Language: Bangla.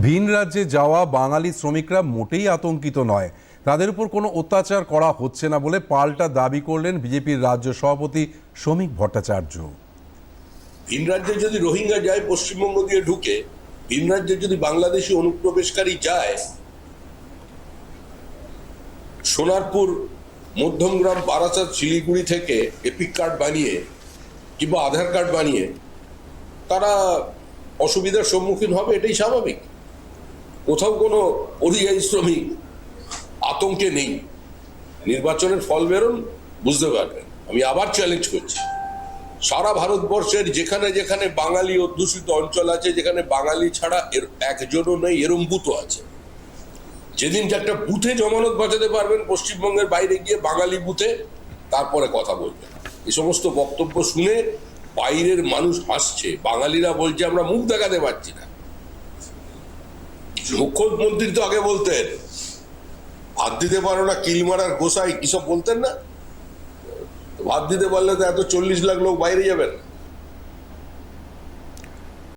ভিন রাজ্যে যাওয়া বাঙালি শ্রমিকরা মোটেই আতঙ্কিত নয়। তাদের উপর কোনো অত্যাচার করা হচ্ছে না বলে পাল্টা দাবি করলেন বিজেপির রাজ্য সভাপতি শ্রমিক ভট্টাচার্য। ভিন রাজ্যে যদি রোহিঙ্গা যায়, পশ্চিমবঙ্গ দিয়ে ঢুকে, ভিন রাজ্যে যদি বাংলাদেশি অনুপ্রবেশকারী যায়, সোনারপুর, মধ্যমগ্রাম, বারাসাত, শিলিগুড়ি থেকে এপিক কার্ড বানিয়ে কিংবা আধার কার্ড বানিয়ে তারা অসুবিধার সম্মুখীন হবে, এটাই স্বাভাবিক। কোথাও কোনো পরিযায়ী শ্রমিক আতঙ্কে নেই। নির্বাচনের ফল বেরোন, বুঝতে পারবেন। আমি আবার চ্যালেঞ্জ করছি। সারা ভারতবর্ষের যেখানে যেখানে বাঙালি অধ্যুষিত অঞ্চল আছে, যেখানে বাঙালি ছাড়া এর একজনও নেই, এরম বুথও আছে। যেদিন একটা বুথে জমানত বাঁচাতে পারবেন, পশ্চিমবঙ্গের বাইরে গিয়ে বাঙালি বুথে, তারপরে কথা বলবেন। এই সমস্ত বক্তব্য শুনে বাইরের মানুষ হাসছে। বাঙালিরা বলছে, আমরা মুখ দেখাতে পারছি না। মুখ্যমন্ত্রী তো আগে বলতেন। ভাত দিতে পারো না, কিল মারার গোসাই কিসব বলতেন না? ভাত দিতে পারলে তো এত চল্লিশ লাখ লোক বাইরে যাবেন।